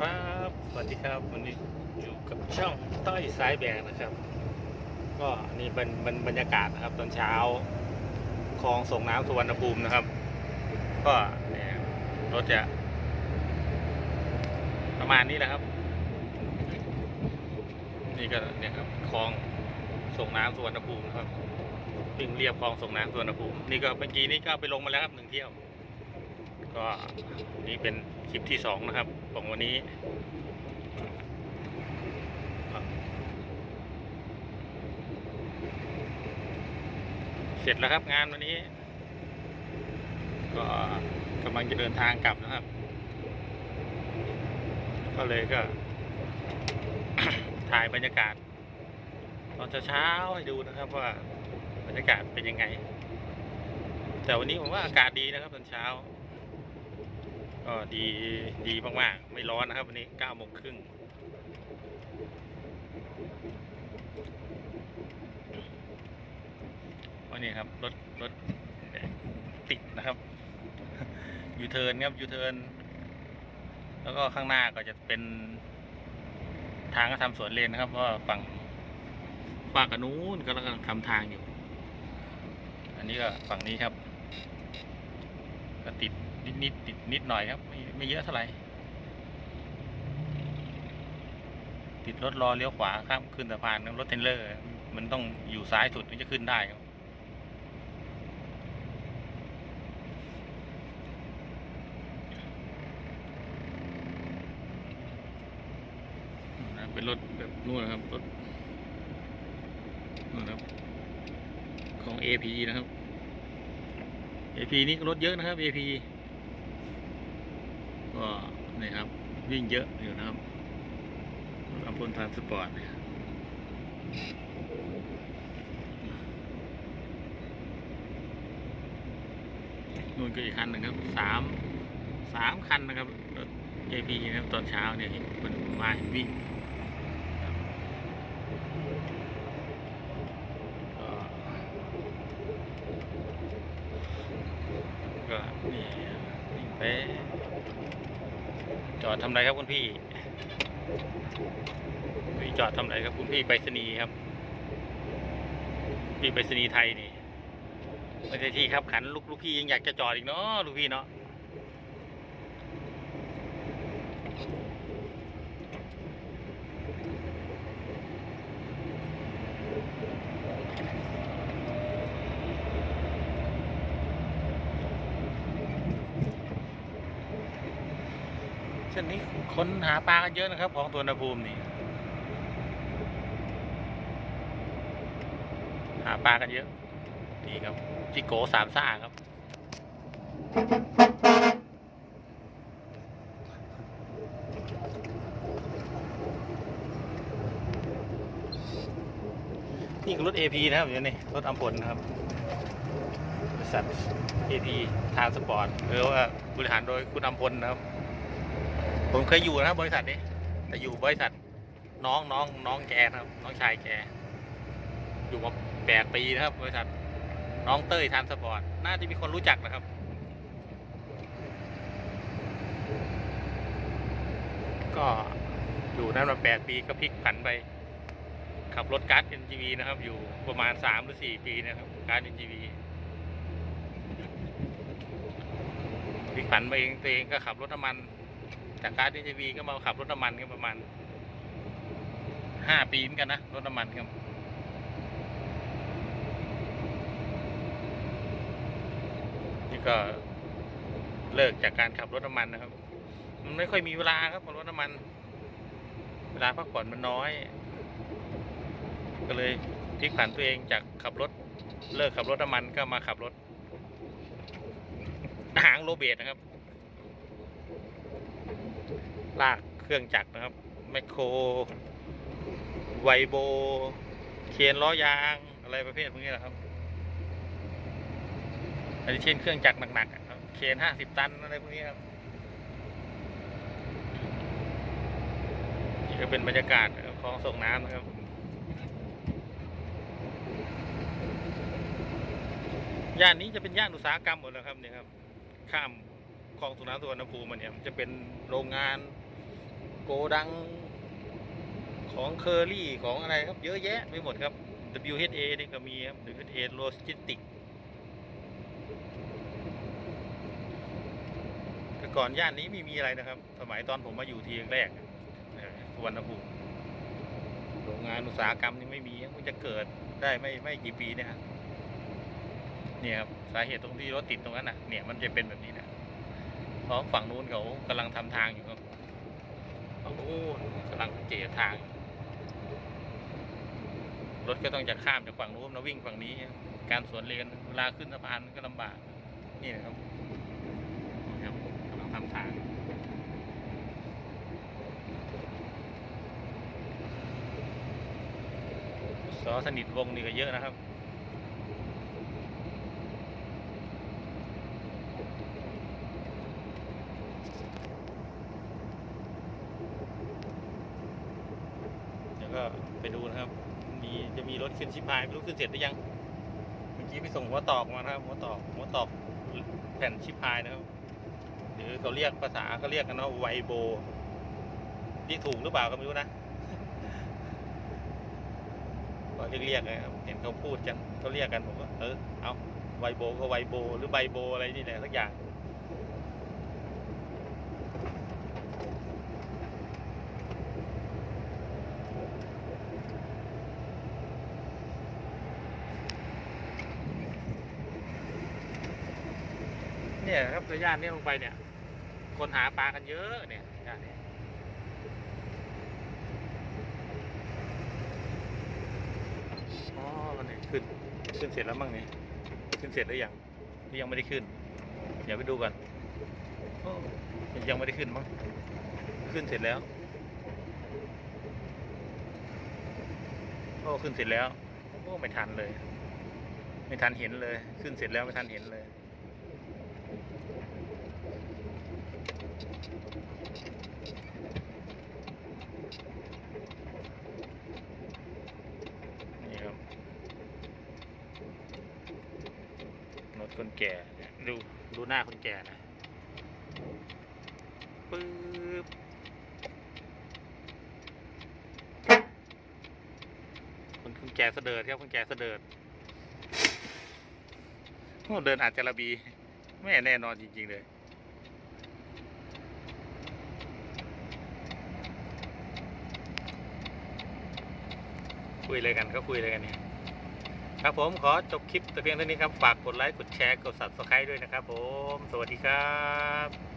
ครับสวัสดีครับวันนี้อยู่กับช่องต้อยสายแบกนะครับ ก็นี่เป็นปนบรรยากาศนะครับ ตอนเช้าคลองส่งน้ำสุวรรณภูมินะครับ ก็เนี่ยรถจะ ประมาณนี้แหละครับ นี่ก็เนี่ยครับคลองส่งน้ำสุวรรณภูมินะครับวิ่งเรียบคลองส่งน้ำสุวรรณภูมินี่ก็เมื่อกี้นี่ก็ไปลงมาแล้วครับหนึ่งเที่ยว ก็นี่เป็นคลิปที่สองนะครับของวันนี้เสร็จแล้วครับงานวันนี้ ก็กำลังจะเดินทางกลับนะครับ ก็เลยก็ ถ่ายบรรยากาศ ตอนเช้าๆให้ดูนะครับว่าบรรยากาศเป็นยังไง แต่วันนี้ผมว่าอากาศดีนะครับตอนเช้า ก็ดีดีมากๆ ไม่ร้อนนะครับวันนี้เก้าโมงครึ่งวันนี้ครับรถรถติดนะครับยูเทิร์นครับยูเทิร์นแล้วก็ข้างหน้าก็จะเป็น ทางก็ทำสวนเลนนะครับเพราะฝั่งฝั่งกันนู้นก็กำลังทำทางอยู่ อันนี้ก็ฝั่งนี้ครับ ก็ติด นิดนิดๆติดนิดหน่อยครับ ไม่ไม่เยอะเท่าไหร่ ติดรถรอเลี้ยวขวาข้ามขึ้นสะพานรถเทรลเลอร์ มันต้องอยู่ซ้ายสุดถึงจะขึ้นได้ครับ เป็นรถแบบนู่นนะครับรถนู่นนะครับ ของ AP นะครับ AP นี่รถเยอะนะครับ AP นะครับ วิ่งเยอะอยู่นะครับอัพพลทานสปอร์ตเนี่ยนู่นก็อีกคันหนึ่งครับสามสามคันนะครับรถ AP นะครับตอนเช้าเนี่ยเห็นมันมาเห็นวิ่งครับก็ก็นี่วิ่งไป จอดทำไรครับคุณพี่พี่จอดทำไรครับคุณพี่ไปรษณีย์ครับ พี่ไปรษณีย์ไทยนี่ไม่ใช่ที่ครับขันลูกลูกพี่ยังอยากจะจอดอีกเนาะลูกพี่เนาะ เส้นนี้คนหาปลากันเยอะนะครับ ของตัวนภูมินี่ หาปลากันเยอะ นี่ครับ จิโกสามซ่าครับ นี่คือรถ AP นะครับอยู่นี่รถอัมพลนะครับบริษัท AP ทางสปอร์ตหรือว่าบริหารโดยคุณอัมพลนะครับ ผมเคยอยู่นะครับบริษัทนี้ แต่อยู่บริษัทน้องน้องน้องแกนะครับ น้องชายแก อยู่มาแปดปีนะครับ บริษัท น้องเต้ยทานสปอร์ต น่าจะมีคนรู้จักนะครับ ก็อยู่นั้นมาแปดปีก็พลิกผันไป ขับรถการ์ด NGV นะครับ อยู่ประมาณสามหรือสี่ปีนะครับ การ์ด NGV พลิกผันไปเองตัวเองก็ขับรถน้ำมัน จากการ์ด NGV ก็มาขับรถน้ำมันก็ประมาณห้าปีเหมือนกันนะรถน้ำมันครับนี่ก็เลิกจากการขับรถน้ำมันนะครับ มันไม่ค่อยมีเวลาครับขับรถน้ำมัน เวลาพักผ่อนมันน้อย ก็เลยพลิกผันตัวเองจากขับรถ เลิกขับรถน้ำมันก็มาขับรถหางโรเบตนะครับ ลากเครื่องจักรนะครับแมคโครไวโบ เคนล้อยาง อะไรประเภทพวกนี้แหละครับ อันนี้เช่นเครื่องจักรหนักๆอะครับเคนห้าสิบตันอะไรพวกนี้ครับนี่ก็เป็นบรรยากาศของส่งน้ำนะครับย่านนี้จะเป็นย่านอุตสาหกรรมหมดแล้วครับเนี่ยครับ ข้ามคลองสุนทรสุวรรณภูมิมาเนี่ยจะเป็นโรงงาน โกดังของเคอรี่ของอะไรครับ เยอะแยะไปหมดครับ WHA นี่ก็มีครับ WHA Logistics แต่ก่อนย่านนี้ไม่มีอะไรนะครับ สมัยตอนผมมาอยู่ทีแรกสุวรรณภูมิโรงงานอุตสาหกรรมนี่ไม่มีมันจะเกิดได้ไม่ไม่กี่ปีเนี่ยเนี่ยครับสาเหตุตรงที่รถติดตรงนั้นน่ะ เนี่ยมันจะเป็นแบบนี้นะเพราะฝั่งนู้นเขากำลังทำทางอยู่ครับ ฝั่งนู้นกำลังเจียทาง รถก็ต้องจะข้ามจากฝั่งนู้นมาวิ่งฝั่งนี้ การสวนเลนเวลาขึ้นสะพานก็ลำบาก นี่นะครับครับกำลังทำทางสอสนิทวงนี่ก็เยอะนะครับ เดี๋ยวก็ ไปดูนะครับ มีจะมีรถขึ้นชิพายไม่รู้ขึ้นเสร็จหรือยัง เมื่อกี้ไปส่งหัวตอกมานะครับ หัวตอกหัวตอกแผ่นชิพายนะครับ หรือเขาเรียกภาษาเขาเรียกกันว่าไวโบเรียกถูกหรือเปล่าก็ไม่รู้นะก็เรียกเรียกนะครับเห็นเขาพูดกันเขาเรียกกันผมก็เออเอาไวโบก็ไวโบหรือไบโบอะไรนี่แหละสักอย่าง เนี่ยครับระยะนี้ลงไปเนี่ย คนหาปลากันเยอะเนี่ยย่านนี้อ๋อมันเนี่ยขึ้น ขึ้นเสร็จแล้วมั้งนี่ขึ้นเสร็จหรือยังหรือยังไม่ได้ขึ้น เดี๋ยวไปดูกันโอ้ยังไม่ได้ขึ้นมั้งขึ้นเสร็จแล้วโอ้ขึ้นเสร็จแล้วโอ้ไม่ทันเลย ไม่ทันเห็นเลย ขึ้นเสร็จแล้วไม่ทันเห็นเลย นี่ครับรถ คนแก่ดูดูหน้าคนแก่นะปึ๊บคนคนแก่เสดิร์ดครับคนแก่เสดิร์ดเดินอาจจะระบีไม่แน่นอนจริง ๆ เลยคุยอะไรกันก็คุยอะไรกันเนี่ย ครับผมขอจบคลิปแต่เพียงเท่านี้ครับ ฝากกดไลค์ กดแชร์ กด subscribe ด้วยนะครับผม สวัสดีครับ